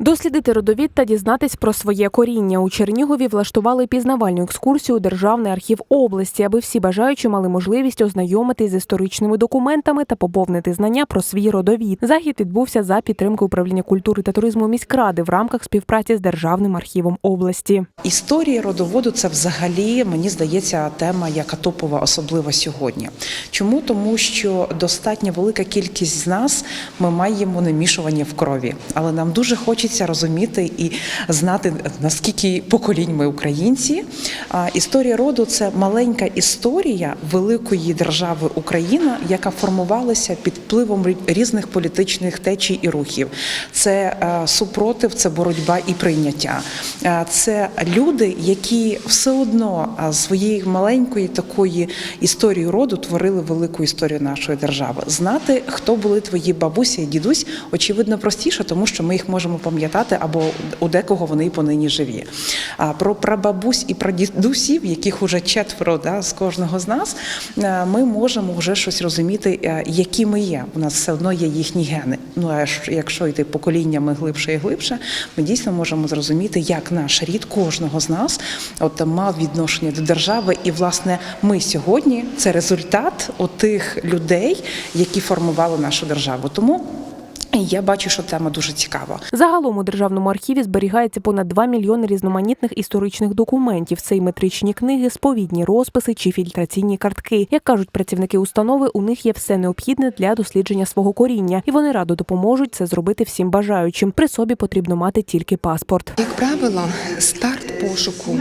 Дослідити родовід та дізнатись про своє коріння у Чернігові влаштували пізнавальну екскурсію у Державний архів області, аби всі бажаючі мали можливість ознайомитись з історичними документами та поповнити знання про свій родовід. Захід відбувся за підтримки управління культури та туризму міськради в рамках співпраці з Державним архівом області. Історія родоводу це взагалі мені здається тема, яка топова, особливо сьогодні. Чому? Тому що достатньо велика кількість з нас ми маємо намішування в крові, але нам дуже хочеться розуміти і знати наскільки поколінь ми українці. Історія роду це маленька історія великої держави Україна, яка формувалася під впливом різних політичних течій і рухів. Це е, супротив, це боротьба і прийняття. Е, Це люди, які все одно е, своєї маленької такої історії роду творили велику історію нашої держави. Знати, хто були твої бабусі і дідусь, очевидно, простіше, тому що ми їх можемо пам'ятати або у декого вони і понині живі. А про прабабусь і прадідусів, яких уже четверо да, з кожного з нас, е, ми можемо вже щось розуміти, е, які ми є. У нас все одно є їхні гени. Ну а якщо йти поколіннями глибше і глибше, ми дійсно можемо зрозуміти, як наш рід кожного з нас от мав відношення до держави. І власне ми сьогодні це результат отих людей, які формували нашу державу. Тому я бачу, що тема дуже цікава. Загалом у державному архіві зберігається понад 2 мільйони різноманітних історичних документів. Це й метричні книги, сповідні розписи чи фільтраційні картки. Як кажуть працівники установи, у них є все необхідне для дослідження свого коріння, і вони радо допоможуть це зробити всім бажаючим. При собі потрібно мати тільки паспорт. Як правило, старт пошуку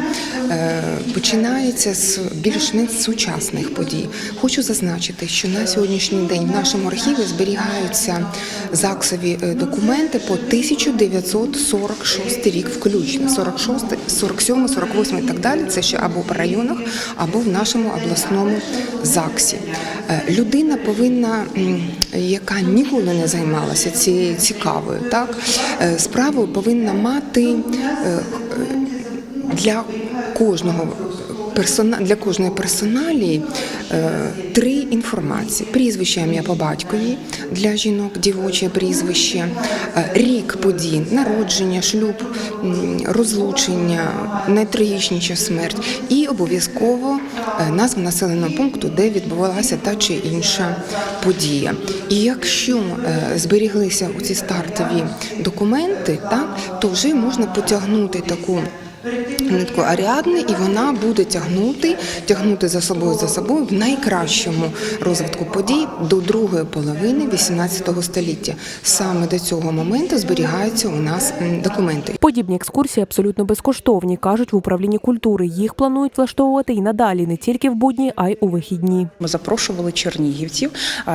е, починається з більш-менш сучасних подій. Хочу зазначити, що на сьогоднішній день в нашому архіві зберігаються ЗАГСові е, документи по 1946 рік включно. 46, 47, 48 і так далі. Це ще або по районах, або в нашому обласному ЗАГСі. Е, Людина повинна, яка ніколи не займалася цією цікавою, так е, справою повинна мати для кожного персона для кожної персоналії е, три інформації: прізвище ім'я по батькові для жінок, дівоче прізвище, е, рік подій, народження, шлюб, розлучення, найтрагічніша смерть, і обов'язково е, назва населеного пункту, де відбувалася та чи інша подія. І якщо зберіглися ці стартові документи, так то вже можна потягнути таку нитку Аріадни, і вона буде тягнути, тягнути за собою за собою в найкращому розвитку подій до другої половини 18 століття. Саме до цього моменту зберігаються у нас документи. Подібні екскурсії абсолютно безкоштовні, кажуть в управлінні культури. Їх планують влаштовувати і надалі, не тільки в будні, а й у вихідні. Ми запрошували чернігівців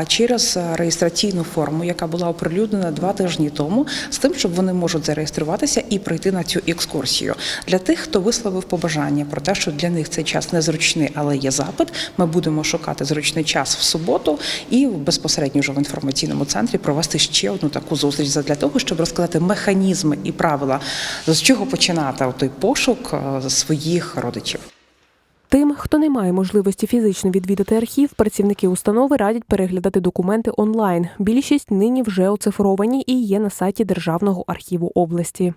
через реєстраційну форму, яка була оприлюднена два тижні тому, з тим, щоб вони можуть зареєструватися і прийти на цю екскурсію. Для тих, хто висловив побажання про те, що для них цей час незручний, але є запит. Ми будемо шукати зручний час в суботу і безпосередньо вже в інформаційному центрі провести ще одну таку зустріч для того, щоб розказати механізми і правила, з чого починати той пошук своїх родичів. Тим, хто не має можливості фізично відвідати архів, працівники установи радять переглядати документи онлайн. Більшість нині вже оцифровані і є на сайті Державного архіву області.